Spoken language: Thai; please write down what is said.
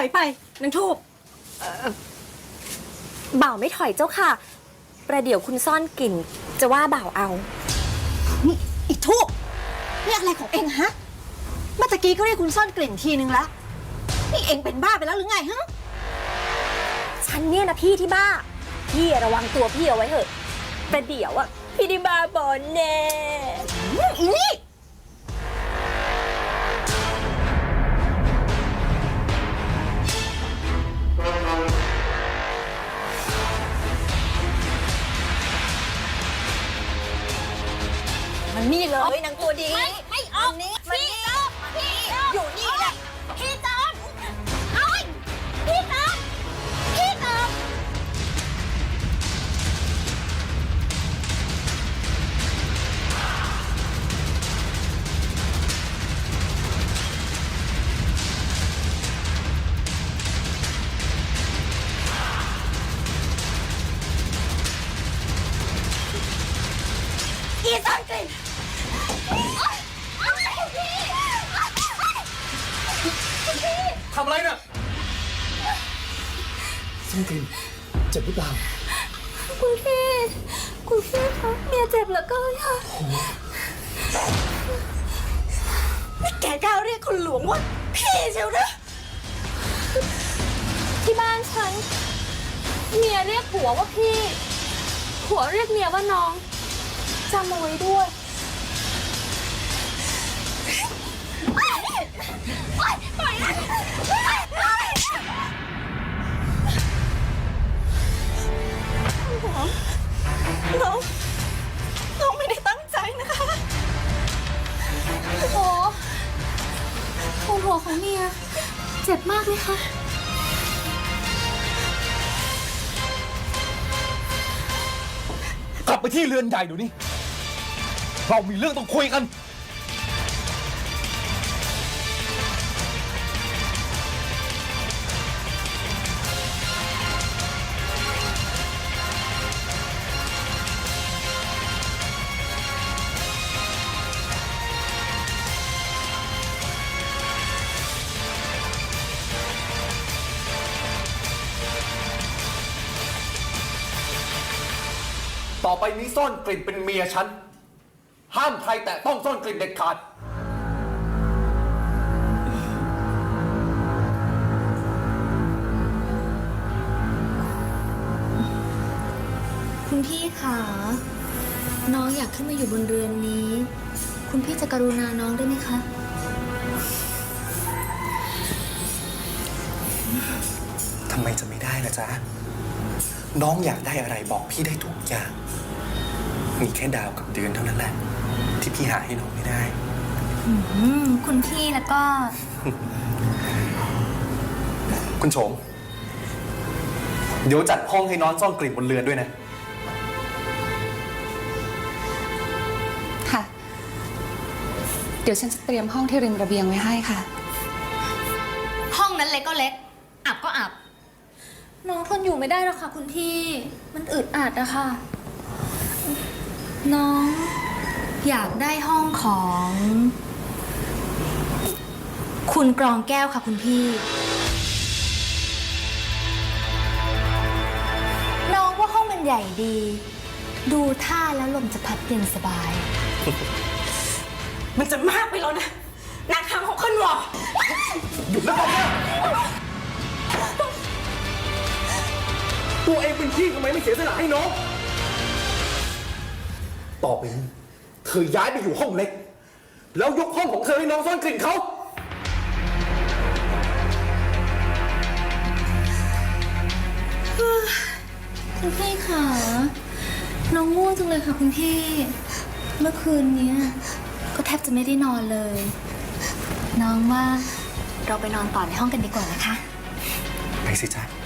อยไปนางทูบบ่าวไม่ถอยเจ้าค่ะ ประเดี๋ยวคุณซ่อนกลิ่น จะว่าบ่าวเอา นี่อีทูบนี่อะไรของเองฮะ เมื่อตะกี้ก็เรียกคุณซ่อนกลิ่นทีนึงแล้ว นี่เองเป็นบ้าไปแล้วหรือไงฮะ ฉันเนี่ยนะพี่ที่บ้า พี่ระวังตัวพี่เอาไว้เถอะ ประเดี๋ยวอะพี่ไดิบาบอนแน่อืมอีนี่ นนี่เลยนางตัวดี ไม่่ทินเจ็บหรือเปล่า คุณพี่ คุณพี่คะเมียเจ็บเหลือเกินค่ะนี่แกกล้าเรียกคุณหลวงว่าพี่เชียวนะ ที่บ้านฉัน เมียเรียกผัวว่าพี่ ผัวเรียกเมียว่าน้องจำเอาไว้ด้วยน้อง ของเมีย เจ็บมากไหมคะกลับไปที่เรือนใหญ่เดี๋ยวนี้ เรามีเรื่องต้องคุยกัน ต่อไปนี้ซ่อนกลิ่นเป็นเมียฉัน ห้ามใครแตะต้องซ่อนกลิ่นเด็ดขาด คุณพี่คะน้องอยากขึ้นมาอยู่บนเรือนนี้ คุณพี่จะกรุณาน้องได้ไหมคะ ทำไมจะไม่ได้ล่ะจ๊ะ น้องอยากได้อะไรบอกพี่ได้ทุกอย่าง มีแค่ดาวกับเดือนเท่านั้นแหละ ที่พี่หาให้น้องไม่ได้ อืมคุณพี่แล้วก็ คุณโฉม เดี๋ยวจัดห้องให้น้องซ่อนกลิ่นบนเรือนด้วยนะ ค่ะ เดี๋ยวฉันจะเตรียมห้องที่ริมระเบียงไว้ให้ค่ะ ห้องนั้นเล็กก็เล็ก อับก็อับ น้องทนอยู่ไม่ได้หรอกค่ะ คุณพี่ มันอึดอัดอะค่ะ น้องอยากได้ห้องของ คุณกรองแก้วค่ะคุณพี่ น้องว่าห้องมันใหญ่ดี ดูท่าแล้วลมจะพัดเย็นสบาย มันจะมากไปแล้วนะ นางคำของคนหวอหยุดแล้วบอกว่า พี่ทำไมไม่เสียสละให้น้อง ต่อไปนี้เธอย้ายไปอยู่ห้องเล็ก แล้วยกห้องของเธอให้น้องซ่อนกลิ่นเขา คุณพี่ค่ะ น้องง่วงจังเลยค่ะคุณพี่ เมื่อคืนเนี้ยก็แทบจะไม่ได้นอนเลย น้องว่าเราไปนอนต่อในห้องกันดีกว่านะคะ ไปสิจ๊ะ